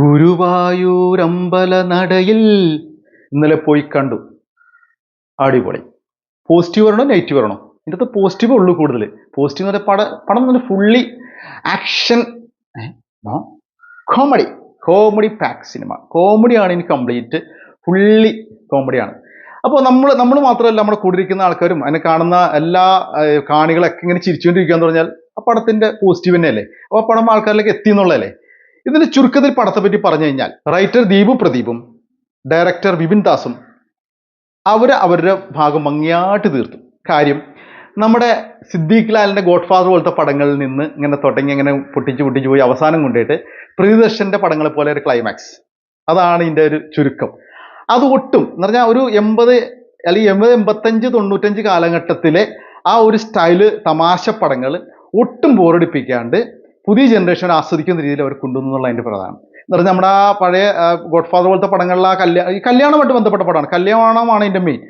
ഗുരുവായൂരമ്പല നടയിൽ ഇന്നലെ പോയി കണ്ടു. അടിപൊളി. പോസിറ്റീവ് വരണോ നെഗറ്റീവ് വരണോ? ഇതിന്റെ അകത്ത് പോസിറ്റീവ് ഉള്ളൂ കൂടുതൽ പോസിറ്റീവ് എന്ന് പറഞ്ഞാൽ പട പടം എന്ന് fully action comedy comedy pack cinema കോമഡിയാണ് ഇനി കംപ്ലീറ്റ് ഫുള്ളി കോമഡിയാണ് അപ്പോൾ നമ്മൾ നമ്മൾ മാത്രമല്ല നമ്മുടെ കൂടിയിരിക്കുന്ന ആൾക്കാരും അതിനെ കാണുന്ന എല്ലാ കാണികളൊക്കെ ഇങ്ങനെ ചിരിച്ചുകൊണ്ടിരിക്കുക എന്ന് പറഞ്ഞാൽ ആ പടത്തിന്റെ പോസിറ്റീവ് തന്നെയല്ലേ? അപ്പോൾ ആ പടം ആൾക്കാരിലേക്ക് എത്തി എന്നുള്ളതല്ലേ? ഇതിന്റെ ചുരുക്കത്തിൽ പടത്തെ പറ്റി പറഞ്ഞു കഴിഞ്ഞാൽ റൈറ്റർ ദീപു പ്രദീപും ഡയറക്ടർ വിപിൻ ദാസും അവർ അവരുടെ ഭാഗം ഭംഗിയായിട്ട് തീർത്തു. കാര്യം നമ്മുടെ സിദ്ദീഖ് ലാലിന്റെ ഗോഡ് ഫാദർ പോലത്തെ പടങ്ങളിൽ നിന്ന് ഇങ്ങനെ തുടങ്ങി ഇങ്ങനെ പൊട്ടിച്ച് പൊട്ടിച്ച് പോയി അവസാനം കൊണ്ടുപോയിട്ട് പ്രിയദർശന്റെ പടങ്ങളെ പോലെ ഒരു ക്ലൈമാക്സ് അതാണ് ഇതിന്റെ ഒരു ചുരുക്കം. അത് ഒട്ടും എന്ന് പറഞ്ഞാൽ ഒരു എൺപത് അല്ലെങ്കിൽ എൺപത് എൺപത്തഞ്ച് തൊണ്ണൂറ്റഞ്ച് കാലഘട്ടത്തിലെ ആ ഒരു സ്റ്റൈൽ തമാശ പടങ്ങൾ ഒട്ടും ബോറടിപ്പിക്കാണ്ട് പുതിയ ജനറേഷൻ ആസ്വദിക്കുന്ന രീതിയിൽ അവർ കൊണ്ടുവന്നു എന്നുള്ള അതിന്റെ പ്രധാനം. എന്ന് പറഞ്ഞാൽ നമ്മുടെ ആ പഴയ ഗോഡ് ഫാദർ പോലത്തെ പടങ്ങളിൽ ആ കല്യാണം ഈ കല്യാണമായിട്ട് ബന്ധപ്പെട്ട പടമാണ്. കല്യാണമാണ് അതിന്റെ മെയിൻ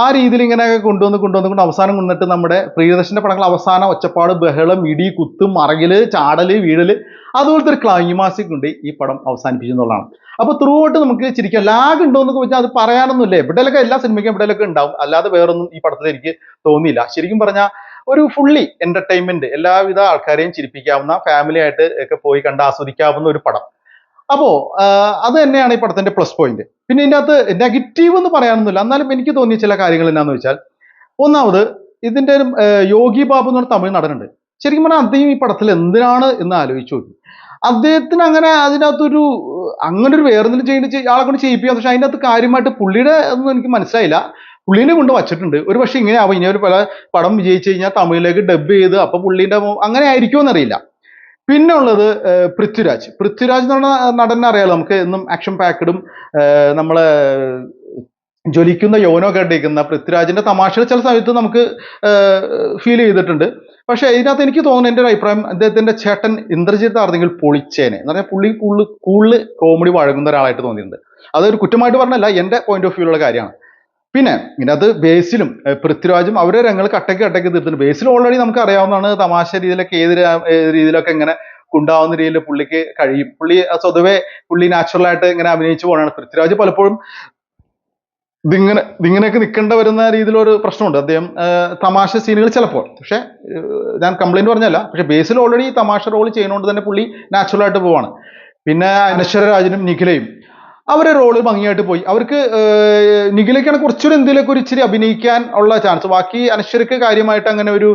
ആ രീതിയിൽ ഇങ്ങനെ കൊണ്ടുവന്ന് കൊണ്ടുവന്ന് കൊണ്ട് അവസാനം കൊണ്ടിട്ട് നമ്മുടെ പ്രിയദർശന്റെ പടങ്ങൾ അവസാനം ഒച്ചപ്പാട് ബഹളം ഇടി കുത്തും മറകിൽ ചാടൽ വീഴൽ അതുപോലത്തെ ഒരു ക്ലൈമാസിക് ഉണ്ട് ഈ പടം അവസാനിപ്പിച്ചു അപ്പോൾ അപ്പൊ ത്രൂ ഔട്ട് നമുക്ക് ചിരിക്കാം. ലാഗ് ഉണ്ടോ എന്നൊക്കെ വെച്ചാൽ അത് പറയാനൊന്നുമില്ല. എവിടെയൊക്കെ എല്ലാ സിനിമയ്ക്കും എവിടെയൊക്കെ ഉണ്ടാവും. അല്ലാതെ വേറൊന്നും ഈ പടത്തിൽ എനിക്ക് തോന്നിയില്ല. ശരിക്കും പറഞ്ഞാൽ ഒരു ഫുള്ളി എന്റർടൈൻമെന്റ് എല്ലാവിധ ആൾക്കാരെയും ചിരിപ്പിക്കാവുന്ന ഫാമിലി ആയിട്ട് ഒക്കെ പോയി കണ്ട് ആസ്വദിക്കാവുന്ന ഒരു പടം. അപ്പോ അത് തന്നെയാണ് ഈ പടത്തിന്റെ പ്ലസ് പോയിന്റ് പിന്നെ ഇതിന്റെ അകത്ത് നെഗറ്റീവ് എന്ന് പറയാനൊന്നുമില്ല. എന്നാലും എനിക്ക് തോന്നിയ ചില കാര്യങ്ങൾ എന്നാന്ന് വെച്ചാൽ ഒന്നാമത് ഇതിന്റെ യോഗി ബാബു എന്ന് പറഞ്ഞ തമിഴ് നടനുണ്ട്. ശരിക്കും പറഞ്ഞാൽ അദ്ദേഹം ഈ പടത്തിൽ എന്തിനാണ് എന്ന് ആലോചിച്ചു നോക്കി. അദ്ദേഹത്തിന് അങ്ങനെ അതിനകത്തൊരു അങ്ങനെ ഒരു വേറെ ചെയ്യേണ്ടി ആളെ കൊണ്ട് ചെയ്യിപ്പിക്കാം. പക്ഷെ അതിനകത്ത് കാര്യമായിട്ട് പുള്ളിയുടെ ഒന്നും എനിക്ക് മനസ്സിലായില്ല. പുള്ളീനെ കൊണ്ട് വച്ചിട്ടുണ്ട്. ഒരു പക്ഷെ ഇങ്ങനെ ആവും. ഇനി ഒരു പല പടം വിജയിച്ചു കഴിഞ്ഞാൽ തമിഴിലേക്ക് ഡബ് ചെയ്ത് അപ്പൊ പുള്ളീന്റെ അങ്ങനെ ആയിരിക്കുമോ എന്നറിയില്ല. പിന്നെ ഉള്ളത് പൃഥ്വിരാജ്. പൃഥ്വിരാജ് എന്ന് പറഞ്ഞ നടനെ അറിയാലോ? നമുക്ക് എന്നും ആക്ഷൻ പാക്കഡും നമ്മളെ ജ്വലിക്കുന്ന യോനോ കണ്ടിരിക്കുന്ന പൃഥ്വിരാജിന്റെ തമാശകൾ ചില സമയത്ത് നമുക്ക് ഫീൽ ചെയ്തിട്ടുണ്ട്. പക്ഷെ ഇതിനകത്ത് എനിക്ക് തോന്നുന്നു എന്റെ ഒരു അഭിപ്രായം അദ്ദേഹത്തിന്റെ ചേട്ടൻ ഇന്ദ്രജിത്ത് ആർന്നെങ്കിൽ പൊളിച്ചേനെ. എന്ന് പറഞ്ഞാൽ പുള്ളി കൂടുതൽ കൂടുതൽ കോമഡി വഴങ്ങുന്ന ഒരാളായിട്ട് തോന്നിയിട്ടുണ്ട്. അതൊരു കുറ്റമായിട്ട് പറഞ്ഞല്ല എന്റെ പോയിന്റ് ഓഫ് വ്യൂലുള്ള കാര്യമാണ്. പിന്നെ ഇതിനകത്ത് ബേസിലും പൃഥ്വിരാജും അവരെ രംഗങ്ങൾ കട്ടക്ക് കട്ടക്ക് തീർത്തിട്ടുണ്ട്. ബേസിൽ ഓൾറെഡി നമുക്ക് അറിയാവുന്നതാണ് തമാശ രീതിയിലൊക്കെ ഏത് രീതിയിലൊക്കെ ഇങ്ങനെ ഉണ്ടാവുന്ന രീതിയിൽ പുള്ളിക്ക് കഴിയും. പുള്ളി സ്വതവേ പുള്ളി നാച്ചുറൽ ആയിട്ട് ഇങ്ങനെ അഭിനയിച്ചു പോകണാണ് പൃഥ്വിരാജ് പലപ്പോഴും ഇതിങ്ങനെ ഇതിങ്ങനെയൊക്കെ നിൽക്കേണ്ട വരുന്ന രീതിയിലൊരു പ്രശ്നമുണ്ട്. അദ്ദേഹം തമാശ സീനുകൾ ചിലപ്പോൾ. പക്ഷെ ഞാൻ കംപ്ലൈന്റ് പറഞ്ഞല്ല പക്ഷെ ബേസിൽ ഓൾറെഡി തമാശ റോൾ ചെയ്യുന്നതുകൊണ്ട് തന്നെ പുള്ളി നാച്ചുറൽ ആയിട്ട് പോവാണ്. പിന്നെ അനശ്വരരാജനും നിഖിലയും. അവരെ റോൾ ഭംഗിയായിട്ട് പോയി. അവർക്ക് ഏർ നിഖിലയ്ക്കാണ് കുറച്ചുകൂടി എന്തെങ്കിലുമൊക്കെ ഒരു ഇച്ചിരി അഭിനയിക്കാൻ ഉള്ള ചാൻസ് ബാക്കി അനശ്വരക്ക് കാര്യമായിട്ട് അങ്ങനെ ഒരു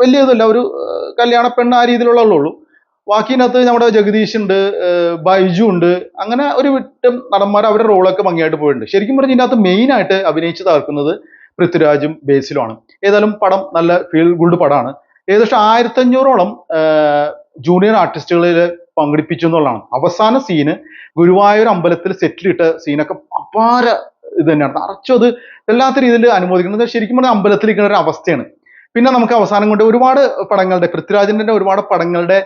വലിയ ഇതല്ല ഒരു കല്യാണ പെണ്ണ് ആ രീതിയിലുള്ള ബാക്കിനകത്ത് നമ്മുടെ ജഗദീഷ് ഉണ്ട് ബൈജു ഉണ്ട്. അങ്ങനെ ഒരു വിട്ടം നടന്മാർ അവരുടെ റോളൊക്കെ ഭംഗിയായിട്ട് പോയിട്ടുണ്ട്. ശരിക്കും പറഞ്ഞാൽ ഇതിനകത്ത് മെയിൻ ആയിട്ട് അഭിനയിച്ച് തകർക്കുന്നത് പൃഥ്വിരാജും ബേസിലുമാണ് ഏതായാലും പടം നല്ല ഫീൽ ഗുഡ് പടമാണ്. ഏകദേശം ആയിരത്തഞ്ഞൂറോളം ജൂനിയർ ആർട്ടിസ്റ്റുകളിൽ പങ്കെടുപ്പിച്ചു എന്നുള്ളതാണ്. അവസാന സീന് ഗുരുവായൂർ അമ്പലത്തിൽ സെറ്റിലിട്ട സീനൊക്കെ അപാര ഇത് തന്നെയാണ്. നിറച്ചത് വല്ലാത്ത രീതിയിൽ അനുമോദിക്കുന്നത്. ശരിക്കും പറഞ്ഞാൽ അമ്പലത്തിൽ ഇരിക്കുന്ന ഒരു അവസ്ഥയാണ്. പിന്നെ നമുക്ക് അവസാനം കൊണ്ട് ഒരുപാട് പടങ്ങളുടെ പൃഥ്വിരാജിന്റെ തന്നെ ഒരുപാട് പടങ്ങളുടെ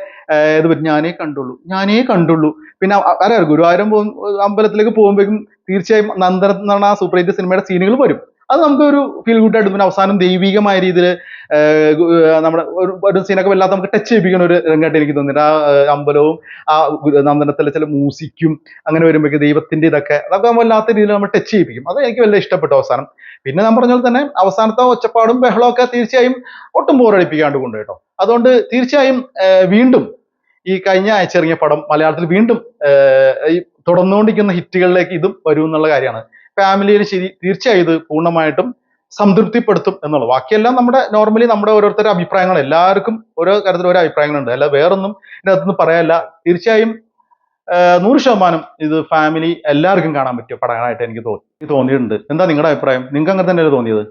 ഇത്. ഞാനേ കണ്ടുള്ളൂ. ഞാനേ കണ്ടുള്ളൂ. പിന്നെ അറിയാം ഗുരുവായൂരം പോകും അമ്പലത്തിലേക്ക് പോകുമ്പോഴേക്കും തീർച്ചയായും നന്ദനം സൂപ്പർ ഹിറ്റ് സിനിമയുടെ സീനുകൾ വരും. അത് നമുക്ക് ഒരു ഫീൽ ഗുഡ് ആയിട്ട് പിന്നെ അവസാനം ദൈവികമായ രീതിയിൽ നമ്മുടെ ഒരു ഒരു സീനൊക്കെ വല്ലാതെ നമുക്ക് ടച്ച് ചെയ്യിപ്പിക്കുന്ന ഒരു രംഗമായിട്ട് എനിക്ക് തോന്നിയിട്ട് ആ അമ്പലവും ആ നന്ദനത്തിലെ ചില മ്യൂസിക്കും അങ്ങനെ വരുമ്പോഴേക്ക് ദൈവത്തിന്റെ ഇതൊക്കെ അതൊക്കെ വല്ലാത്ത രീതിയിൽ നമ്മൾ ടച്ച് ചെയ്യിപ്പിക്കും. അത് എനിക്ക് വലിയ ഇഷ്ടപ്പെട്ടു അവസാനം. പിന്നെ ഞാൻ പറഞ്ഞ തന്നെ അവസാനത്തെ ഒച്ചപ്പാടും ബഹളവും ഒക്കെ തീർച്ചയായും ഒട്ടും ബോറടിപ്പിക്കാണ്ട് കൊണ്ട് കേട്ടോ. അതുകൊണ്ട് തീർച്ചയായും വീണ്ടും ഈ കഴിഞ്ഞ ആഴ്ച ഇറങ്ങിയ പടം മലയാളത്തിൽ വീണ്ടും ഈ തുടർന്നുകൊണ്ടിരിക്കുന്ന ഹിറ്റുകളിലേക്ക് ഇതും വരും എന്നുള്ള കാര്യമാണ്. ഫാമിലിയിൽ ശരി തീർച്ചയായും ഇത് പൂർണമായിട്ടും സംതൃപ്തിപ്പെടുത്തും എന്നുള്ളത് ബാക്കിയെല്ലാം നമ്മുടെ നോർമലി നമ്മുടെ ഓരോരുത്തരുടെ അഭിപ്രായങ്ങൾ എല്ലാവർക്കും ഓരോ കാര്യത്തിൽ ഓരോ അഭിപ്രായങ്ങളുണ്ട്. അല്ല വേറൊന്നും ഇതിനകത്തുനിന്ന് പറയാനല്ല തീർച്ചയായും നൂറ് ശതമാനം ഇത് ഫാമിലി എല്ലാവർക്കും കാണാൻ പറ്റിയ പടങ്ങളായിട്ട് എനിക്ക് തോന്നി തോന്നിയിട്ടുണ്ട്. എന്താ നിങ്ങളുടെ അഭിപ്രായം? നിങ്ങൾക്ക് അങ്ങനെ തന്നെയല്ലേ തോന്നിയത്?